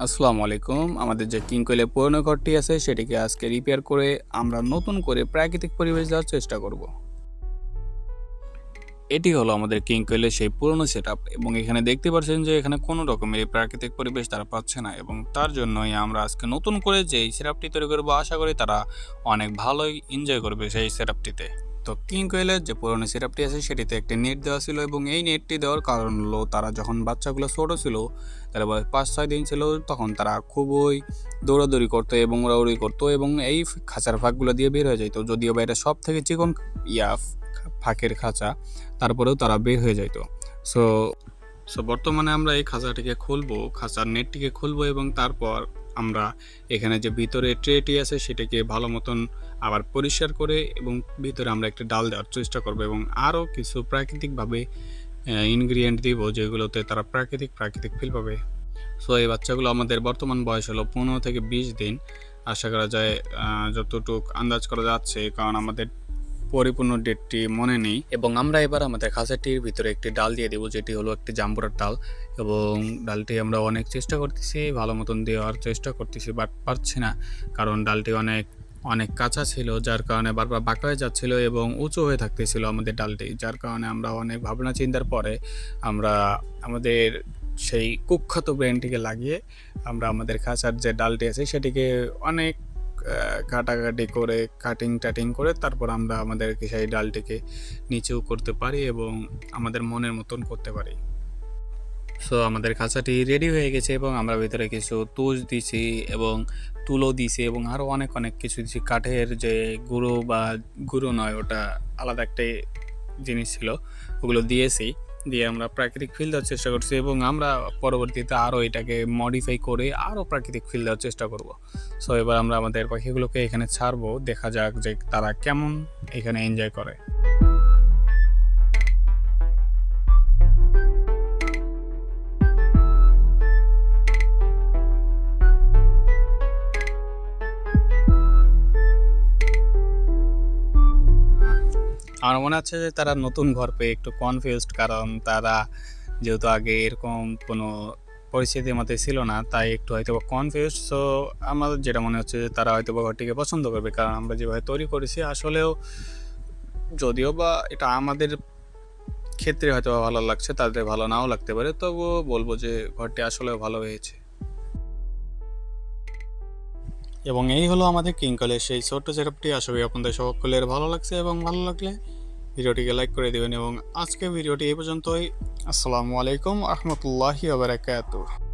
আসসালামু আলাইকুম। আমাদের যে কিংকয়েলের পুরনো ঘরটি আছে, সেটিকে আজকে রিপেয়ার করে আমরা নতুন করে প্রাকৃতিক পরিবেশ দেওয়ার চেষ্টা করব। এটি হলো আমাদের কিংকয়েলের সেই পুরনো সেট এবং এখানে দেখতে পাচ্ছেন যে এখানে কোনো রকমের প্রাকৃতিক পরিবেশ তারা পাচ্ছে না এবং তার জন্যই আমরা আজকে নতুন করে যে সেটআপটি তৈরি করব, আশা করি তারা অনেক ভালোই এনজয় করবে সেই সেটআপটিতে তো কিং কোয়েলের যে পুরনো সিরাপটি আছে, সেটিতে একটি নেট দেওয়া ছিল এবং এই নেটটি দেওয়ার কারণ হলো তারা যখন বাচ্চাগুলো ছোটো ছিল, তারা বয়স পাঁচ, ছয় দিন ছিল, তখন তারা খুবই দৌড়াদৌড়ি করতো এবং উড়াউড়ি করতো এবং এই খাঁচার ফাঁকগুলো দিয়ে বের হয়ে যেত যদিও বা এটা সব থেকে চিকন ইয়া ফাঁকের খাঁচা, তারপরেও তারা বের হয়ে যেত সো সো বর্তমানে আমরা এই খাঁচাটিকে খুলবো, খাঁচার নেটটিকে খুলবো এবং তারপর আমরা এখানে যে ভিতরে ট্রেটি আছে, সেটাকে ভালো মতন আবার পরিষ্কার করে এবং ভিতরে আমরা একটা ডাল দেওয়ার চেষ্টা করব এবং আরও কিছু প্রাকৃতিকভাবে ইনগ্রিডিয়েন্ট দিব যেগুলোতে তারা প্রাকৃতিক প্রাকৃতিক ফিল পাবে। সো এই বাচ্চাগুলো আমাদের বর্তমান বয়স হলো পনেরো থেকে বিশ দিন। আশা করা যায় যতটুক আন্দাজ করা যাচ্ছে, কারণ আমাদের পরিপূর্ণ ডেটটি মনে নেই। এবং আমরা এবার আমাদের খাঁচাটির ভিতরে একটি ডাল দিয়ে দেবো, যেটি হলো একটি জাম্বুরার ডাল। এবং ডালটি আমরা অনেক চেষ্টা করতেছি, ভালো মতন দেওয়ার চেষ্টা করতেছি বাট পারছি না, কারণ ডালটি অনেক অনেক কাঁচা ছিল, যার কারণে বারবার বাঁকা হয়ে যাচ্ছিল এবং উঁচু হয়ে থাকতেছিল আমাদের ডালটি, যার কারণে আমরা অনেক ভাবনা চিন্তার পরে আমরা আমাদের সেই কুখ্যাত ব্র্যান্ডটিকে লাগিয়ে আমরা আমাদের খাঁচার যে ডালটি আছে সেটিকে অনেক কাটাকাটি করে কাটিং টাটিং করে তারপর আমরা আমাদেরকে সেই ডালটিকে নিচেও করতে পারি এবং আমাদের মনের মতন করতে পারি। সো আমাদের খাঁচাটি রেডি হয়ে গেছে এবং আমরা ভিতরে কিছু তুষ দিছি এবং তুলো দিছি এবং আরও অনেক অনেক কিছু দিছি। কাঠের যে গুঁড়ো বা গুঁড়ো নয়, ওটা আলাদা একটা জিনিস ছিল, ওগুলো দিয়েছি। দিয়ে আমরা প্রাকৃতিক ফিল দেওয়ার চেষ্টা করছি এবং আমরা পরবর্তীতে আরও এটাকে মডিফাই করে আরও প্রাকৃতিক ফিল দেওয়ার চেষ্টা করব। সো এবার আমরা আমাদের পাখিগুলোকে এখানে ছাড়বো, দেখা যাক যে তারা কেমন এখানে এনজয় করে। আমার মনে হচ্ছে যে তারা নতুন ঘর পেয়ে একটু কনফিউজড কারণ তারা যেহেতু আগে এরকম কোনো পরিস্থিতির মধ্যে ছিল না, তাই একটু হয়তো কনফিউজ সো আমাদের যেটা মনে হচ্ছে যে তারা হয়তো বা ঘরটিকে পছন্দ করবে, কারণ আমরা যেভাবে তৈরি করেছি, আসলেও যদিও বা এটা আমাদের ক্ষেত্রে হয়তো ভালো লাগছে, তাদের ভালো নাও লাগতে পারে, তবুও বলব যে ঘরটি আসলেও ভালো হয়েছে। এবং এই হলো আমাদের কিংকলের সেই ছোট্ট সেটআপটি করি আপনাদের সকলের ভালো লাগছে এবং ভালো লাগলে ভিডিওটিকে লাইক করে দেবেন এবং আজকে ভিডিওটি এই পর্যন্তই। আসসালামু আলাইকুম আহমতুল্লাহি আবরাকাতুহ